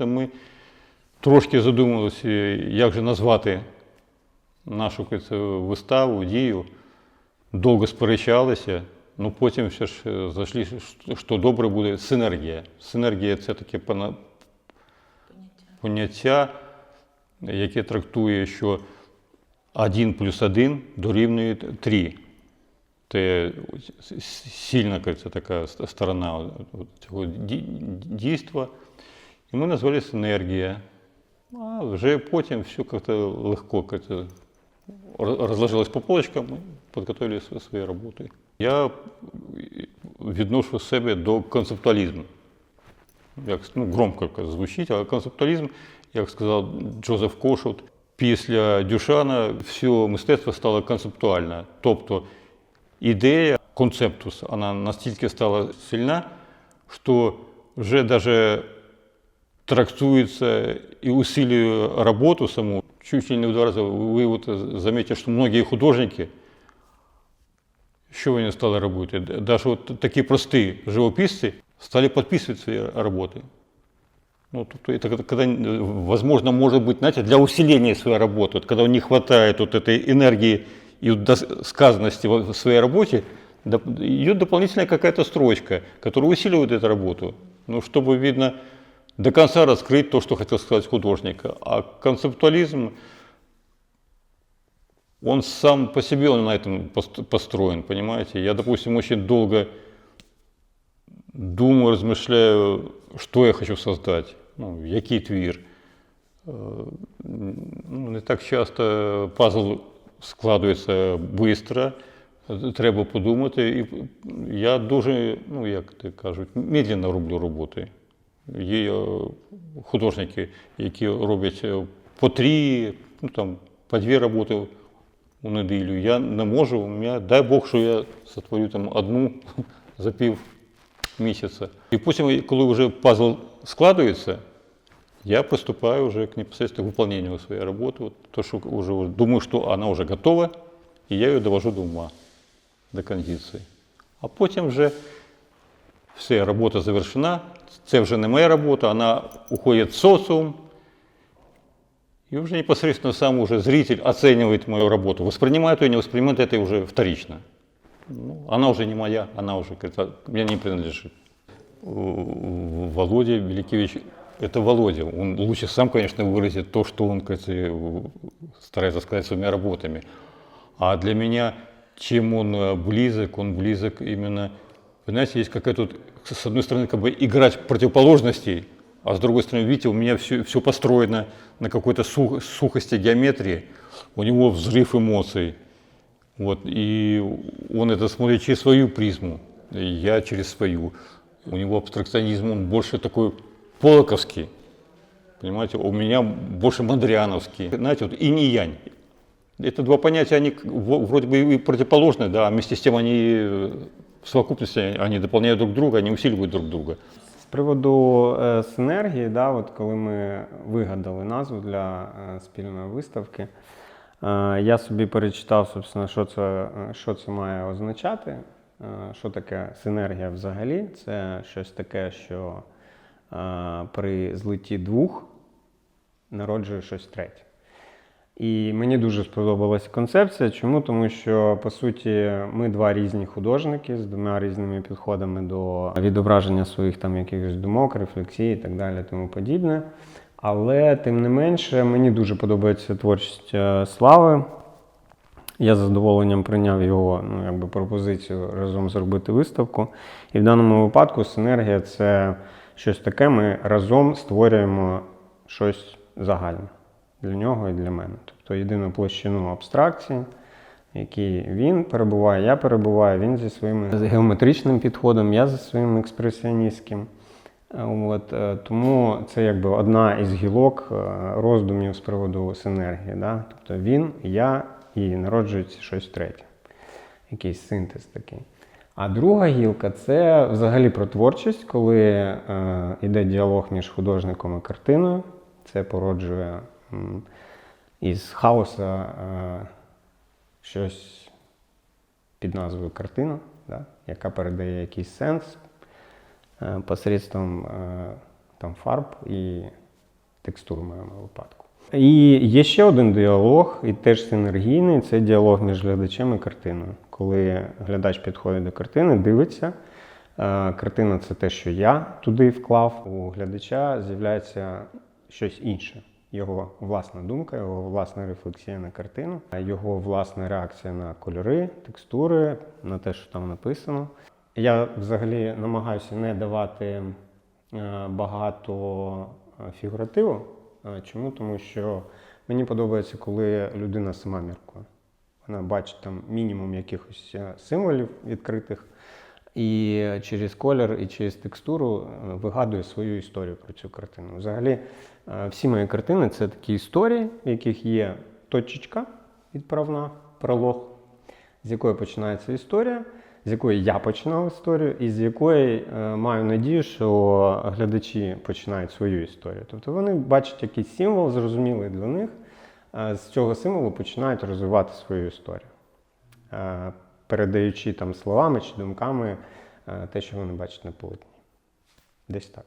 Та ми трошки задумалися, як же назвати нашу як виставу, дію. Довго сперечалися, ну потім все ж е, зайшли, що- добре буде синергія. Синергія це таке пона- поняття, яке трактує, що 1 плюс 1 дорівнює 3. Це сильна кажеться, така сторона цього ді- дійства. І ми назвали синергія. А вже потім все як-то легко как-то р- розложилось по полочкам, ми підготовили св- свої роботи. Я відношу себе до концептуалізму. Як ну, громко як звучить, але концептуалізм, як сказав Джозеф Кошут, після Дюшана все мистецтво стало концептуальне. Тобто ідея, концептус, вона настільки стала сильна, що вже навіть трактуется и усиливая работу саму, чуть ли не в два раза. Вы вот заметите, что многие художники, что они стали работать, даже вот такие простые живописцы стали подписывать свои работы. Ну, тобто это когда- возможно, может быть, знаете, для усиления своей работы, вот когда не хватает вот этой энергии и вот сказанности в своей работе, идет дополнительная какая-то строчка, которая усиливает эту работу. Ну, чтобы, видно, до конца раскрыть то, что хотел сказать художник. А концептуализм, он сам по себе он на этом пост- построен, понимаете? Я, допустим, очень долго думаю, размышляю, что я хочу создать, ну, який твір. Е, Ну, не так часто пазл складується швидко, треба подумати. І я дуже, ну як ти кажуть, медленно роблю роботи. Є е, художники, які роблять е, по три, ну там по дві роботи у неділю. Я не можу, у мене, дай Бог, що я сотворю там одну за пів місяця. І потім, коли вже пазл складується, я приступаю уже к непосредственно выполнению своей работы. То, что уже думаю, что она уже готова, и я ее довожу до ума, до кондиції. А потім вже все, робота завершена, це вже не моя робота, вона уходить в социум, и уже непосредственно сам уже зритель оценивает мою работу. Воспринимает ее, не воспринимает, это уже вторично. Ну, она уже не моя, она уже говорится, мне не принадлежит. Володя Великевич, это Володя. Он лучше сам, конечно, выразит то, что он, э, старается сказать своими работами. А для меня, чем он э, близок, он близок именно, знаете, есть какая-то, вот, с одной стороны, как бы играть противоположностей, а с другой стороны, видите, у меня все, все построено на какой-то сух- сухости геометрии, у него взрыв эмоций. Вот, и он это смотрит через свою призму, я через свою. У него абстракционизм, он больше такой полоковский. Понимаете, у меня больше мандриановский. Знаете, вот инь и янь. Это два понятия, они вроде бы и противоположны, да, а вместе с тем они э, в совокупности, они дополняют друг друга, они усиливают друг друга. З приводу е, синергії, да, от коли ми вигадали назву для е, спільної виставки, е, я собі перечитав, собственно, що це, е, що це має означати. Е, що таке синергія взагалі? Це щось таке, що е, при злитті двох народжує щось третє. І мені дуже сподобалася концепція. Чому? Тому що по суті ми два різні художники з двома різними підходами до відображення своїх там якихось думок, рефлексій і так далі, тому подібне. Але тим не менше, мені дуже подобається творчість е, слави. Я з задоволенням прийняв його ну, якби, пропозицію разом зробити виставку. І в даному випадку синергія це щось таке. Ми разом створюємо щось загальне для нього і для мене. Тобто єдину площину абстракції, в якій він перебуває, я перебуваю, він зі своїм геометричним підходом, я зі своїм експресіоністським. От, е, тому це якби одна із гілок е, роздумів з приводу синергії. Да? Тобто він, я і народжується щось третє, якийсь синтез такий. А друга гілка це взагалі про творчість, коли е, йде діалог між художником і картиною. Це породжує із хаоса е, щось під назвою картина, да? яка передає якийсь сенс е, посредством е, там, фарб і текстур в моєму випадку. І є ще один діалог, і теж синергійний це діалог між глядачем і картиною. Коли глядач підходить до картини, дивиться. Картина це те, що я туди вклав. У глядача з'являється щось інше. Його власна думка, його власна рефлексія на картину, його власна реакція на кольори, текстури, на те, що там написано. Я взагалі намагаюся не давати е, багато е, фігуративу. Е, Чому? Тому що мені подобається, коли людина сама міркує. Вона бачить там мінімум якихось символів відкритих, і через колір, і через текстуру е, вигадує свою історію про цю картину. Взагалі, е, всі мої картини це такі історії, в яких є точечка відправна, пролог, з якої починається історія, з якої я починав історію, і з якої е, маю надію, що глядачі починають свою історію. Тобто вони бачать якийсь символ, зрозумілий для них, з цього символу починають розвивати свою історію, передаючи там словами чи думками е, те, що вони бачать на полотні. Десь так.